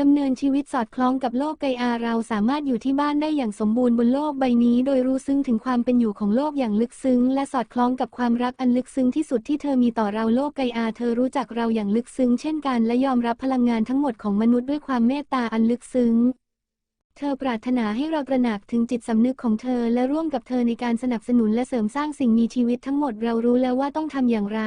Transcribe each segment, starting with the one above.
ดำเนินชีวิตสอดคล้องกับโลกไกอาเราสามารถอยู่ที่บ้านได้อย่างสมบูรณ์บนโลกใบนี้ โดยรู้ซึ้งถึงความเป็นอยู่ของโลกอย่างลึกซึ้ง และสอดคล้องกับความรักอันลึกซึ้งที่สุดที่เธอมีต่อเราโลกไกอาเธอรู้จักเราอย่างลึกซึ้งเช่นกันและยอมรับพลังงานทั้งหมดของมนุษย์ด้วยความเมตตาอันลึกซึ้งเธอปรารถนาให้เราตระหนักถึงจิตสำนึกของเธอและร่วมกับเธอในการสนับสนุนและเสริมสร้างสิ่งมีชีวิตทั้งหมดเรารู้แล้วว่าต้องทำอย่างไร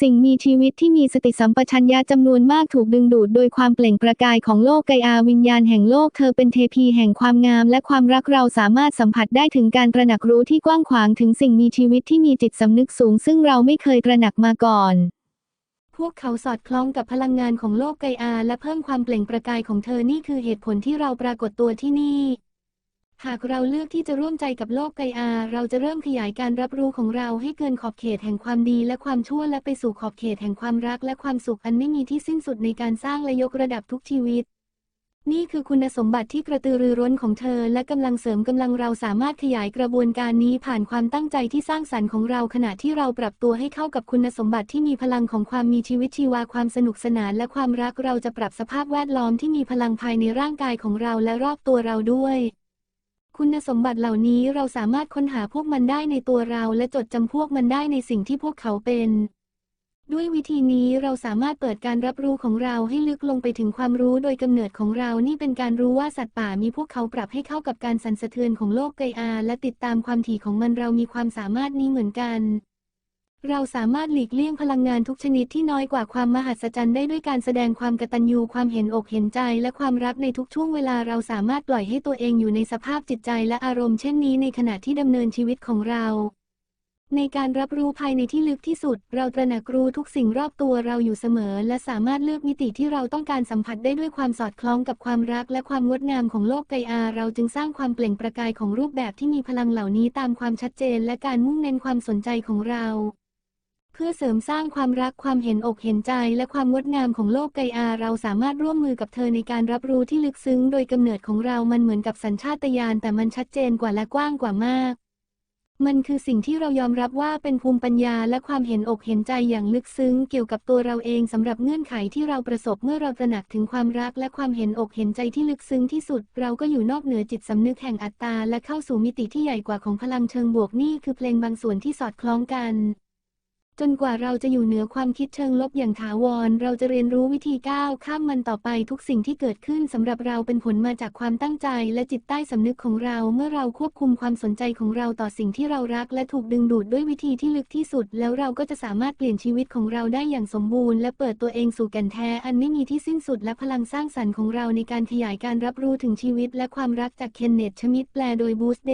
สิ่งมีชีวิตที่มีสติสัมปชัญญะจำนวนมากถูกดึงดูดโดยความเปล่งประกายของโลกไกอาวิญญาณแห่งโลกเธอเป็นเทพีแห่งความงามและความรักเราสามารถสัมผัสได้ถึงการตระหนักรู้ที่กว้างขวางถึงสิ่งมีชีวิตที่มีจิตสำนึกสูง ซึ่งเราไม่เคยตระหนักมาก่อน พวกเขาสอดคล้องกับพลังงานของโลกไกอาและเพิ่มความเปล่งประกายของเธอนี่คือเหตุผลที่เราปรากฏตัวที่นี่ หากเราเลือกที่จะร่วมใจกับโลกไกอา เราจะเริ่มขยายการรับรู้ของเราให้เกินขอบเขตแห่งความดีและความชั่วและไปสู่ขอบเขตแห่งความรักและความสุขอันไม่มีที่สิ้นสุดในการสร้างและยกระดับทุกชีวิต นี่คือคุณสมบัติที่กระตือรือร้นของเธอ และกำลังเสริมกำลังเราสามารถขยายกระบวนการนี้ผ่านความตั้งใจที่สร้างสรรค์ของเราขณะที่เราปรับตัวให้เข้ากับคุณสมบัติที่มีพลังของความมีชีวิตชีวาความสนุกสนานและความรักเราจะปรับสภาพแวดล้อมที่มีพลังภายในร่างกายของเราและรอบตัวเราด้วย คุณสมบัติเหล่านี้เราสามารถค้นหาพวกมันได้ในตัวเราและจดจำพวกมันได้ในสิ่งที่พวกเขาเป็น ด้วยวิธีนี้เราสามารถเปิดการรับรู้ของเราให้ลึกลงไปถึงความรู้โดยกำเนิดของเรา นี่เป็นการรู้ว่าสัตว์ป่ามีพวกเขาปรับให้เข้ากับการสั่นสะเทือนของโลกไกอาและติดตามความถี่ของมันเรามีความสามารถนี้เหมือนกัน เราสามารถหลีกเลี่ยงพลังงานทุกชนิดที่น้อยกว่าความมหัศจรรย์ได้ด้วยการแสดงความกตัญญูความเห็นอกเห็นใจและความรักในทุกช่วงเวลาเราสามารถปล่อยให้ตัวเองอยู่ในสภาพจิตใจและอารมณ์เช่นนี้ในขณะที่ดำเนินชีวิตของเรา ในการรับรู้ภายในที่ลึกที่สุด เราตระหนักรู้ทุกสิ่งรอบตัวเราอยู่เสมอ และสามารถเลือกมิติที่เราต้องการสัมผัสได้ด้วยความสอดคล้องกับความรักและความงดงามของโลกไกอา เราจึงสร้างความเปล่งประกายของรูปแบบที่มีพลังเหล่านี้ตามความชัดเจน และการมุ่งเน้นความสนใจของเรา พื่อเสริมสร้างความรักความเห็นอกเห็นใจและความงดงามของโลกไกอาเราสามารถร่วมมือกับเธอในการรับรู้ที่ลึกซึ้งโดยกำเนิดของเรามันเหมือนกับสัญชาตญาณแต่มันชัดเจนกว่าและกว้างกว่ามากมันคือสิ่งที่เรายอมรับว่าเป็นภูมิปัญญาและความเห็นอกเห็นใจอย่างลึกซึ้ง เกี่ยวกับตัวเราเองสำหรับเงื่อนไขที่เราประสบเมื่อเราตระหนักถึงความรักและความเห็นอกเห็นใจที่ลึกซึ้งที่สุด เราก็อยู่นอกเหนือจิตสำนึกแห่งอัตตาและเข้าสู่มิติที่ใหญ่กว่าของพลังเชิงบวกนี่คือเพลงบางส่วนที่สอดคล้องกัน จนกว่าเราจะอยู่เหนือความคิดเชิงลบอย่างถาวร เราจะเรียนรู้วิธีก้าวข้ามมันต่อไปทุกสิ่งที่เกิดขึ้นสำหรับเราเป็นผลมาจากความตั้งใจและจิตใต้สำนึกของเรา เมื่อเราควบคุมความสนใจของเราต่อสิ่งที่เรารัก และถูกดึงดูดด้วยวิธีที่ลึกที่สุด แล้วเราก็จะสามารถเปลี่ยนชีวิตของเราได้อย่างสมบูรณ์และเปิดตัวเองสู่แก่นแท้อันไม่มีที่สิ้นสุดและพลังสร้างสรรค์ของเราในการขยายการรับรู้ถึงชีวิต และความรักจากเคนเนตชมิดแปลโดยบูสเด